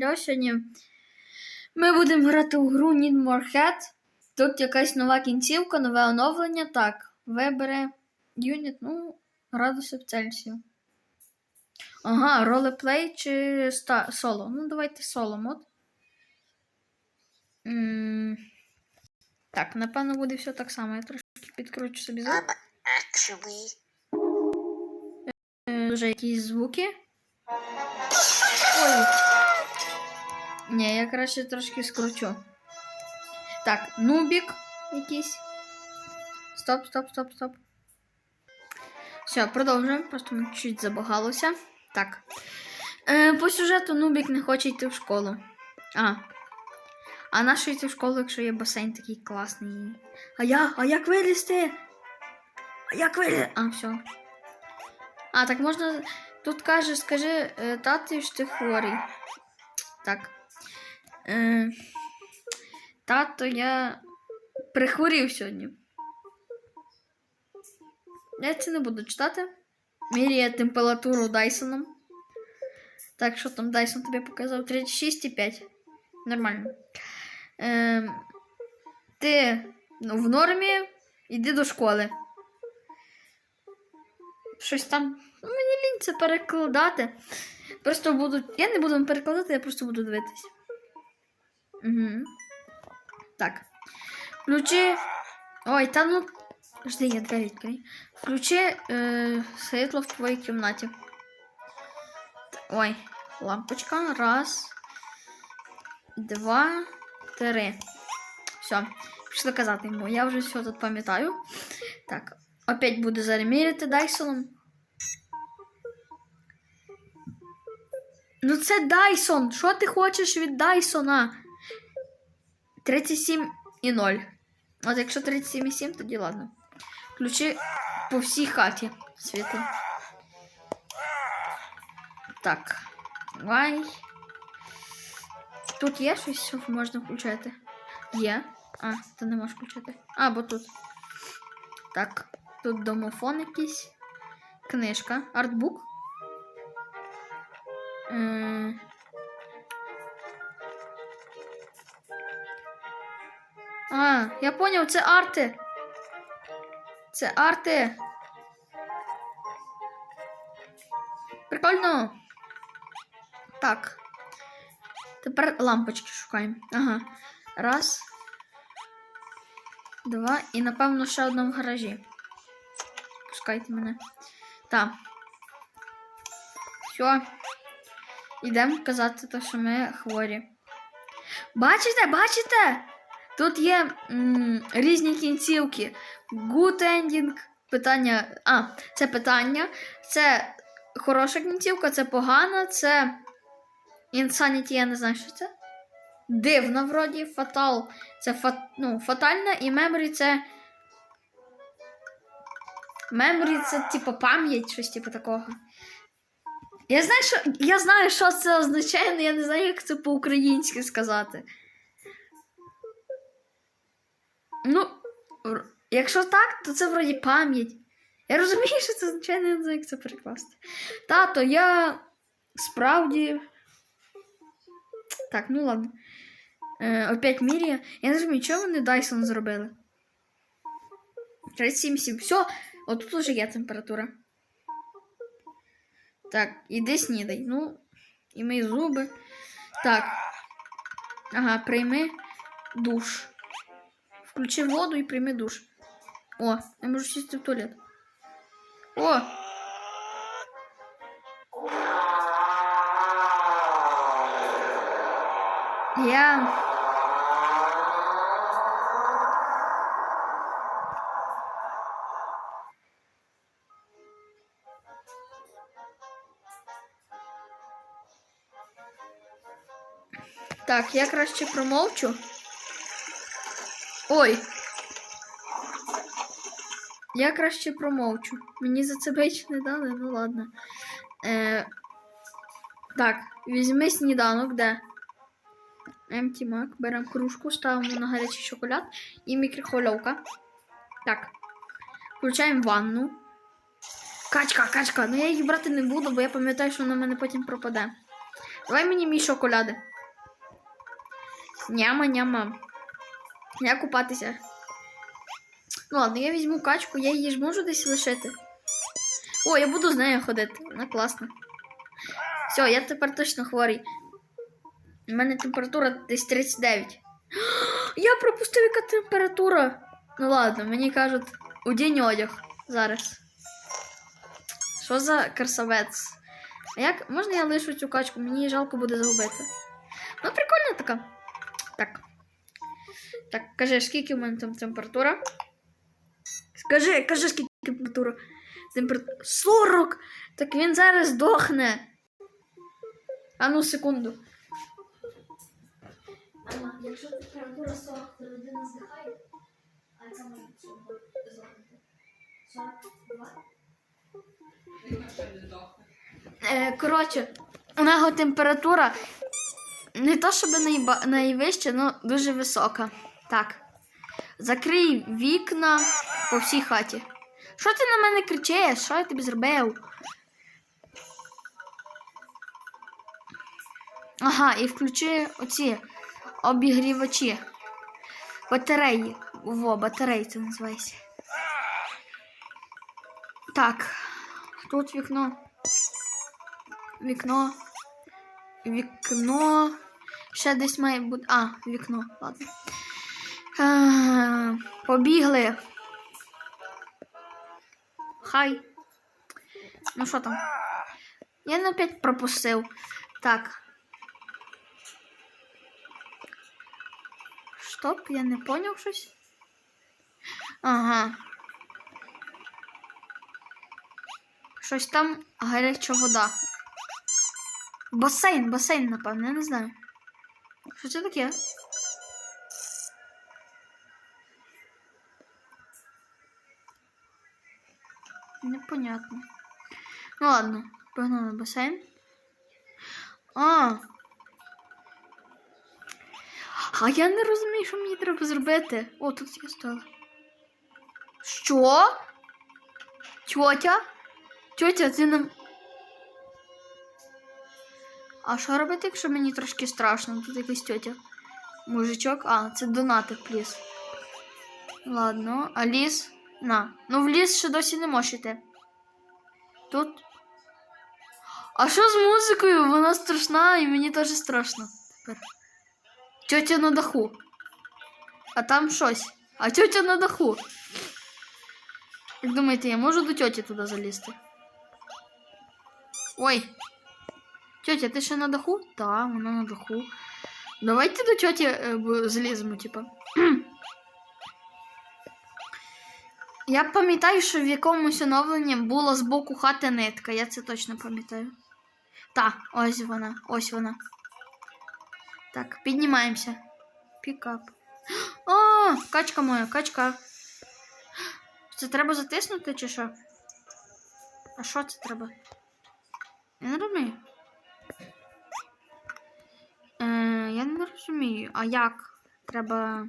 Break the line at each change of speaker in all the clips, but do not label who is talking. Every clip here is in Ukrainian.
Сьогодні ми будемо грати у гру Need More Head. Тут якась нова кінцівка, нове оновлення. Так, вибере юніт, ну, градусів Цельсію. Ага, ролеплей чи ста... соло. Ну, давайте соло мод. М, Так, напевно, буде все так само. Я трошки підкручу собі звук.
Actually,
Е, Вже якісь звуки. Ой. Ні, я краще трошки скручу. Так, нубік якийсь. Стоп, стоп, стоп, стоп. Все, продовжуємо. Просто чуть забагалося. Так. Е, по сюжету Нубік не хоче йти в школу. А. А на що йти в школу, якщо є басейн такий класний? А я? А як вилізти? А як вилізти? А, все. А, так можна. Тут каже, скажи е, тату, що ти хворий. Так. Е, тато, я прихворів сьогодні. Я це не буду читати. Міряє температуру Дайсоном. Так, що там Дайсон тобі показав? 36,5. Нормально. Е, ти ну, в нормі, йди до школи. Щось там. Ну, мені лінь це перекладати. Просто буду. Я не буду перекладати, я просто буду дивитись. Угу. Так. Включи. Ой, та ну. Жди, я двері відкрию. Включи е, світло в твоїй кімнаті. Ой, лампочка. Раз. Два. Три. Все. Пішли казати йому. Я вже все тут пам'ятаю. Так. Опять буду зараз міряти Дайсоном. Ну це Дайсон. Що ти хочеш від Дайсона? 37 і 0. От якщо 37,7, тоді ладно. Включи по всій хаті світло. Так. Давай. Тут є щось, що можна включати? Є. А, ти не можеш включати. А, бо тут. Так. Тут домофон якийсь. Книжка. Артбук. Е, А, я поняв, це арти. Це арти. Прикольно. Так. Тепер лампочки шукаємо. Ага. Раз. Два. І, напевно, ще одна в гаражі. Пускайте мене. Так. Все. Ідемо казати, що ми хворі. Бачите, бачите? Тут є м, різні кінцівки. Good ending. Питання. А, це питання. Це хороша кінцівка, це погана, це. Insanity, я не знаю, що це. Дивна, вроді, фатал. Це фат, ну, фатальна, і memory це. Memory це, типу, пам'ять, щось типу такого. Я знаю, що, я знаю, що це означає, але я не знаю, як це по-українськи сказати. Ну, якщо так, то це вроді пам'ять. Я розумію, що це але не знаю, як це перекласти. Тато, я справді. Так, ну ладно. Е, опять мірія. Я не розумію, чого вони Dyson зробили. 37,7. Все, отут уже є температура. Так, іди снідай. Ну, і мої зуби. Так. Ага, прийми душ. Включи воду і прийми душ. О, я можу сісти в туалет. О! Я. Так, я краще промовчу. Ой. Я краще промовчу. Мені за це бейч не дали, ну ладно. Е, так, візьми сніданок, де? Empty Mac. Беремо кружку, ставимо на гарячий шоколад і мікрохвильовка. Так. Включаємо ванну. Качка, качка. Ну я її брати не буду, бо я пам'ятаю, що вона в мене потім пропаде. Давай мені мій шоколади. Няма, няма. Я купатися. Ну ладно, я візьму качку, я її ж можу десь лишити. О, я буду з нею ходити. Вона класна. Все, я тепер точно хворий. У мене температура десь 39. Я пропустив, яка температура. Ну ладно, мені кажуть, одінь одяг зараз. Що за красавець? А як можна я лишу цю качку? Мені жалко буде загубити. Ну, прикольна така. Так. Так, кажи, скільки в мене там температура? Скажи, кажи, скільки температура. Температура 40! Так він зараз здохне. А ну, секунду. Ага, якщо температура 40, то людина здихає. А яка може здохнути? 42? Е, коротше, у нього температура не то, щоб найба- найвища, але дуже висока. Так. Закрий вікна по всій хаті. Що ти на мене кричиш? Що я тобі зробив? Ага, і включи оці обігрівачі. Батареї. Во, батареї це називається. Так. Тут вікно. Вікно. Вікно. Ще десь має бути. А, вікно, ладно. А, побігли. Хай. Ну що там? Я опять пропустив. Так. Стоп, я не поняв щось. Ага. Щось там гаряча вода. Басейн, басейн, напевно, я не знаю. Що це таке? Непонятно. Ну ладно, погнали басейн. А. А я не розумію, що мені треба зробити. О, тут я стала. Що? Тьотя? Тьотя, ти нам. А що робити, якщо мені трошки страшно? Тут якась тьотя. Мужичок. А, це донатик, пліс. Ладно, а ліс? На. Ну в ліс ще досі не можеш йти. Тут. А що з музикою? Вона страшна і мені теж страшно. Тепер. Тьотя на даху. А там щось. А тьотя на даху. Як думаєте, я можу до тьоті туди залізти? Ой. Тьотя, ти ще на даху? Так, вона на даху. Давайте до тьоті е, б- заліземо, типа. Я пам'ятаю, що в якомусь оновленні була з боку хати нитка. Я це точно пам'ятаю. Так, ось вона, ось вона. Так, піднімаємося. Пікап. О, качка моя, качка. Це треба затиснути чи що? А що це треба? Я не розумію. Е, я не розумію. А як? Треба.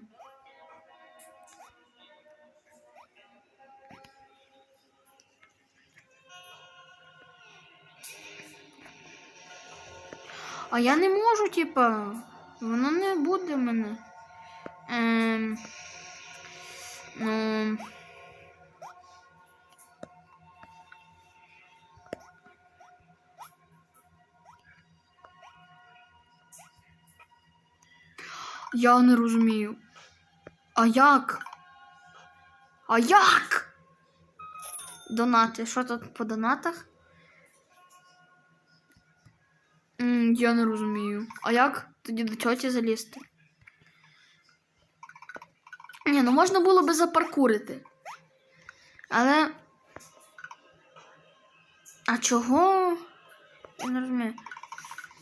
А я не можу, типа. Воно не буде мене. Ем... Ну. Я не розумію. А як? А як? Донати. Що тут по донатах? М, я не розумію. А як тоді до тьоті залізти? Ні, ну можна було би запаркурити. Але. А чого? Я не розумію.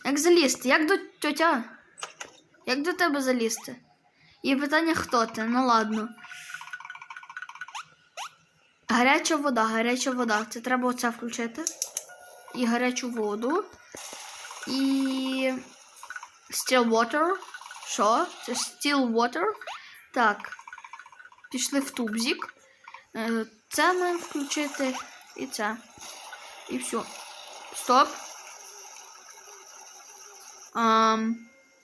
Як залізти? Як до тьотя? Як до тебе залізти? І питання, хто ти? Ну ладно. Гаряча вода, гаряча вода. Це треба оце включити. І гарячу воду. І. Still water. Що? Це still water. Так. Пішли в тубзик. Е, Це маємо включити. І це. І все. Стоп. Ам,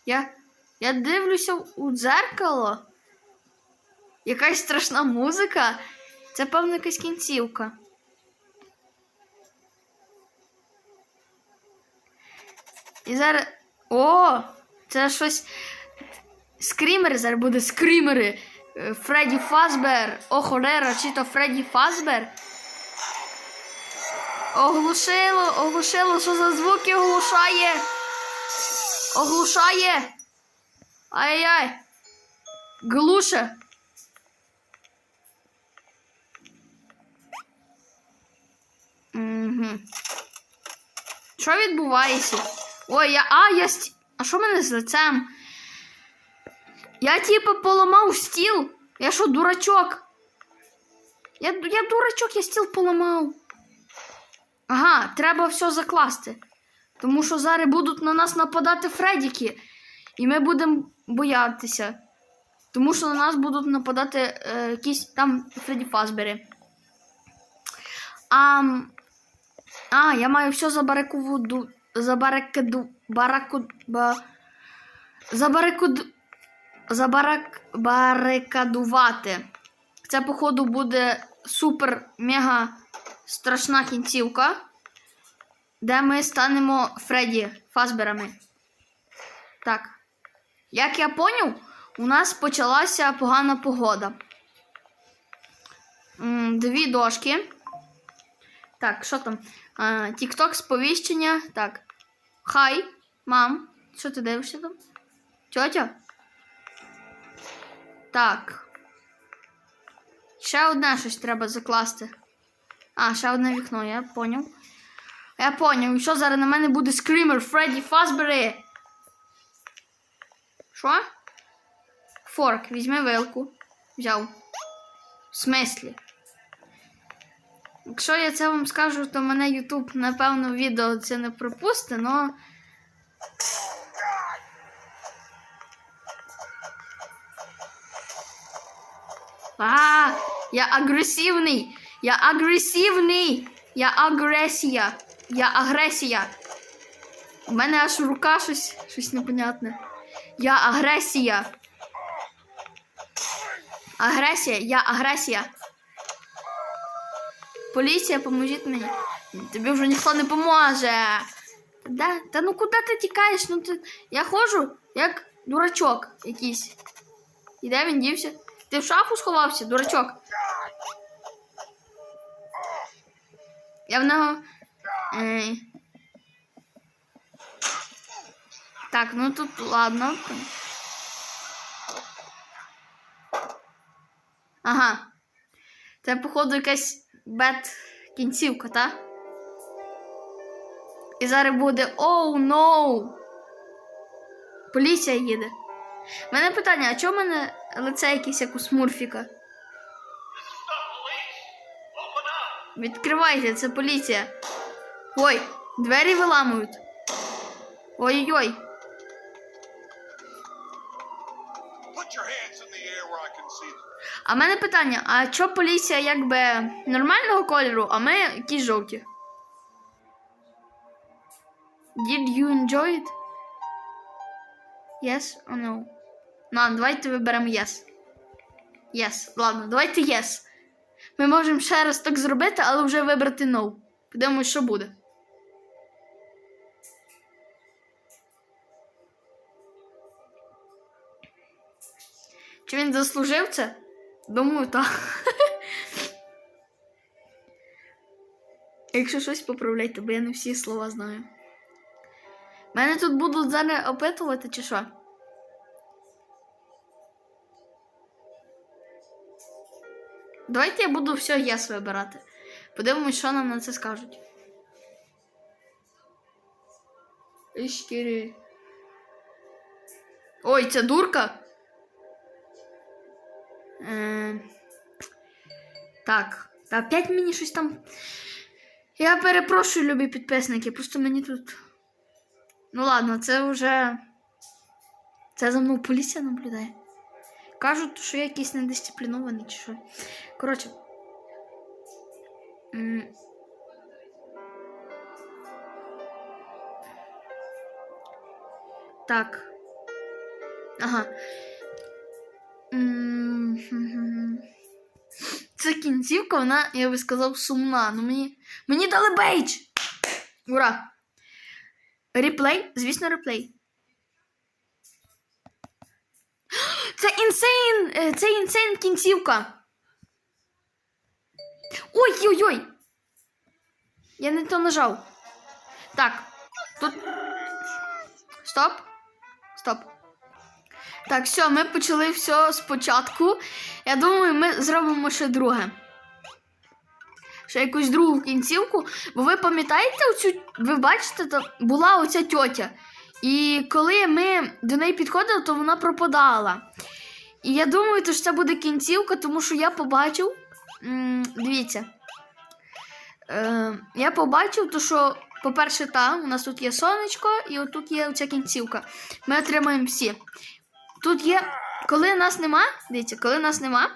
я, я дивлюся у дзеркало. Якась страшна музика. Це, певно, якась кінцівка. І зараз. О! Це щось. Скрімери зараз буде скрімери. Е, Фредді Фазбер. О, чи то Фредді Фазбер. Оглушило, оглушило, що за звуки оглушає. Оглушає. Ай-яй. Глуше. Угу. Що відбувається? Ой, я. А, я сті... А що в мене з лицем? Я типу поламав стіл. Я що, дурачок? Я, я дурачок, я стіл поламав. Ага, треба все закласти. Тому що зараз будуть на нас нападати Фредіки. І ми будемо боятися. Тому що на нас будуть нападати е, якісь там Фредді Фазбери. А, а, я маю все забарикуду. Забарикаду. Бараку. Ба, забарикуду. Забарак, барикадувати. Це, походу, буде супер мега страшна кінцівка, де ми станемо Фредді Фазберами. Так. Як я поняв, у нас почалася погана погода. Дві дошки. Так, що там? Тікток сповіщення. Так. Хай, мам. Що ти дивишся там? Тьотя? Так. Ще одне щось треба закласти. А, ще одне вікно, я поняв. Я поняв. Що зараз на мене буде скример Фредді Фазбери? Що? Форк, візьми вилку. Взяв. В смислі? Якщо я це вам скажу, то мене YouTube, напевно, відео це не пропусте, но. А, я агресивний. Я агресивний. Я агресія. Я агресія. У мене аж рука щось, щось непонятне. Я агресія. Агресія, я агресія. Поліція, поможіть мені. Тобі вже ніхто не поможе. Да? Та ну куди ти тікаєш? Ну ти. Я ходжу, як дурачок якийсь. І де він дівся? Ти в шафу сховався, дурачок. Я в нього. Е... Так, ну тут ладно. Ага. Це, походу, якась бет кінцівка, та? І зараз буде оу, oh, ноу. Поліція їде. У мене питання, а чому в мене лице якесь як у смурфіка? Відкривайте, це поліція. Ой, двері виламують. Ой-ой-ой. А в мене питання: а чо поліція якби нормального кольору, а ми якісь жовті? Did you enjoy it? Yes or no? Ну, ладно, давайте виберемо yes. Yes. Ладно, давайте yes. Ми можемо ще раз так зробити, але вже вибрати no. Подивимось, що буде. Чи він заслужив це? Думаю, так. Якщо щось поправляйте, бо я не всі слова знаю. Мене тут будуть зараз опитувати, чи що? Давайте я буду все єс вибирати. Подивимось, що нам на це скажуть. Ішкірі. Ой, це дурка. Е, так. Та опять мені щось там. Я перепрошую, любі підписники, просто мені тут. Ну ладно, це вже. Це за мною поліція наблюдає. Кажуть, що я якийсь недисциплінований чи що. Коротше. Так. Ага. Це кінцівка, вона, я би сказав, сумна. Ну мені. Мені дали бейдж! Ура! Реплей? Звісно, реплей. Це інсейн! е, Це інсейн кінцівка. Ой-ой-ой! Я не то нажав. Так. Тут. Стоп. Стоп. Так, все, ми почали все спочатку. Я думаю, ми зробимо ще друге. Ще якусь другу кінцівку. Бо ви пам'ятаєте оцю, ви бачите, то була оця тьотя. І коли ми до неї підходили, то вона пропадала. І я думаю, то що це буде кінцівка, тому що я побачив. м, дивіться. Е, я побачив, то що, по-перше, там у нас тут є сонечко, і отут є оця кінцівка. Ми отримаємо всі. Тут є, коли нас нема, дивіться, коли нас нема,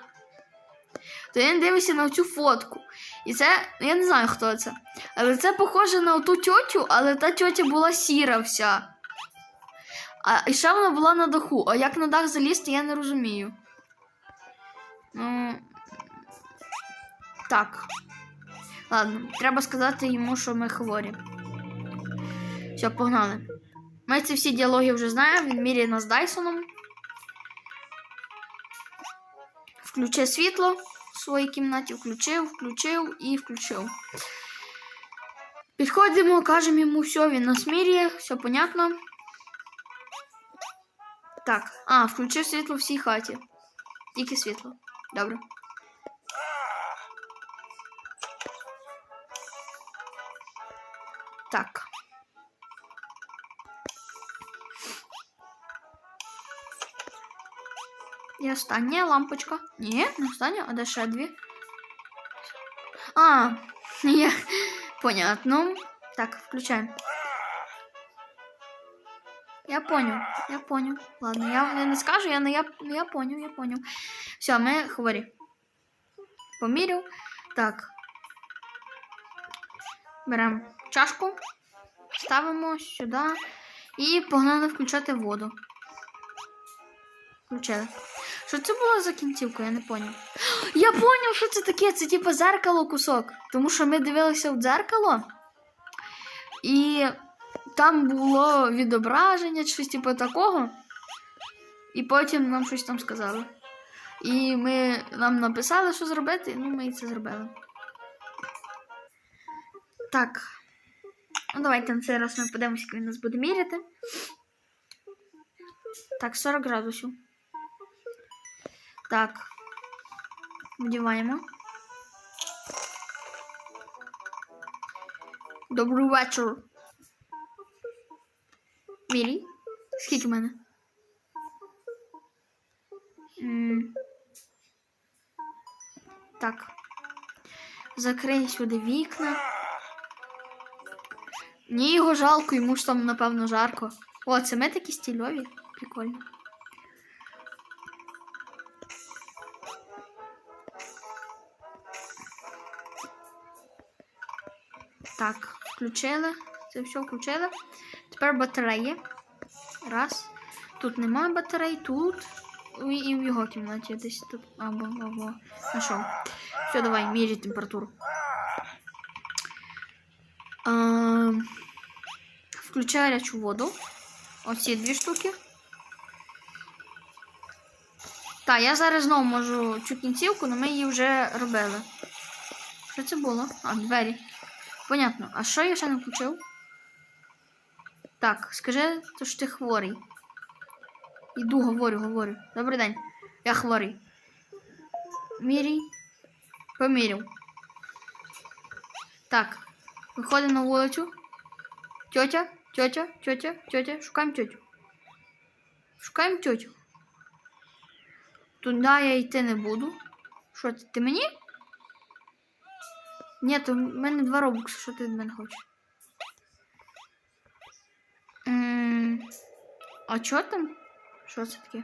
то я не дивлюся на цю фотку. І це, я не знаю, хто це. Але це похоже на ту тьотю, але та тьотя була сіра вся. А і ще вона була на даху. А як на дах залізти, я не розумію. Ну. Так. Ладно, треба сказати йому, що ми хворі. Все, погнали. Ми ці всі діалоги вже знаємо. Він міряє нас Дайсоном. Включи світло в своїй кімнаті. Включив, включив і включив. Підходимо, кажемо йому все, він нас міряє, все понятно. Так, а, включив світло в всій хаті. Тільки світло. Добре. Так. Остання лампочка. Ні, не остання, а де ще дві. А, є. Понятно. Так, включаємо. Я понял, я понял. Ладно, я не скажу, я, я, я понял, я понял. Все, ми хворі. Поміряв. Так. Беремо чашку, ставимо сюди і погнали включати воду. Включили. Що це було за кінцівка, я не поняв. Я поняв, що це таке. Це типу зеркало кусок. Тому що ми дивилися в дзеркало. І там було відображення, щось типу такого. І потім нам щось там сказали. І ми нам написали, що зробити, ну ми і це зробили. Так. Ну, давайте на цей раз ми подивимося, як він нас буде міряти. Так, 40 градусів. Так. Вдіваємо. Добрий вечір. Мірій. Скільки в мене? М. Так. Закрий сюди вікна. Мені його жалко, йому ж там, напевно, жарко. О, це ми такі стільові. Прикольно. Так, включили. Це все включили. Тепер батареї. Раз. Тут немає батарей, тут. І в його кімнаті десь тут. Або, або. Знайшов. Все, давай, міряй температуру. А, включаю гарячу воду. Оці дві штуки. Так, я зараз знову можу цю кінцівку, але ми її вже робили. Що це було? А, двері. Понятно. А що я ще не включив? Так, скажи, то що ти хворий. Іду, говорю, говорю. Добрий день. Я хворий. Мірій. Поміряв. Так. Виходимо на вулицю. Тьотя, тьотя, тьотя, тьотя. Шукаємо тьотю. Шукаємо тьотю. Туди я йти не буду. Що ти, ти мені? Ні, в мене два робокси, що ти від мене хочеш? А чо там? Що це таке?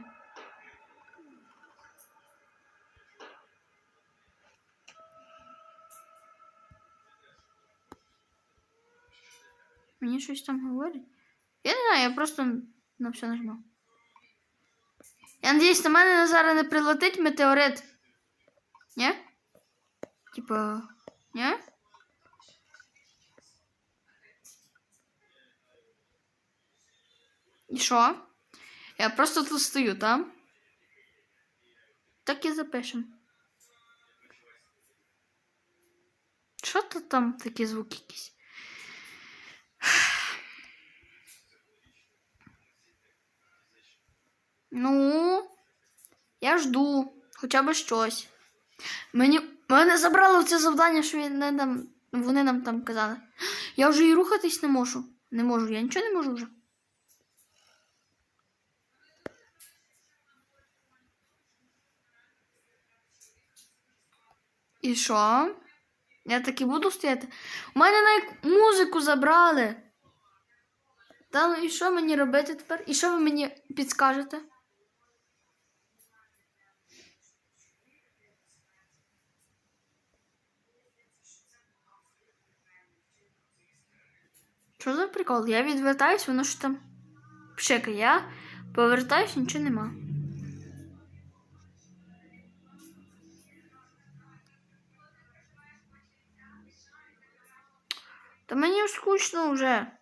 Мені щось там говорять? Я не знаю, я просто Ну, все нажму. Я надіюсь, на мене зараз не прилетить метеорит. Ні? Типа. Ні? І що? Я просто тут стою, там. Так і запишем. Тут там такі звуки якісь? Ну, я жду, хоча б щось. Мені мене забрало це завдання, що не нам, вони нам там казали. Я вже і рухатись не можу. Не можу, я нічого не можу вже. І що? Я таки буду стояти. У мене навіть музику забрали. Та ну і що мені робити тепер? І що ви мені підскажете? Що за прикол? Я відвертаюсь, воно ж там пшека, Я повертаюсь, нічого нема. Та мені скучно вже.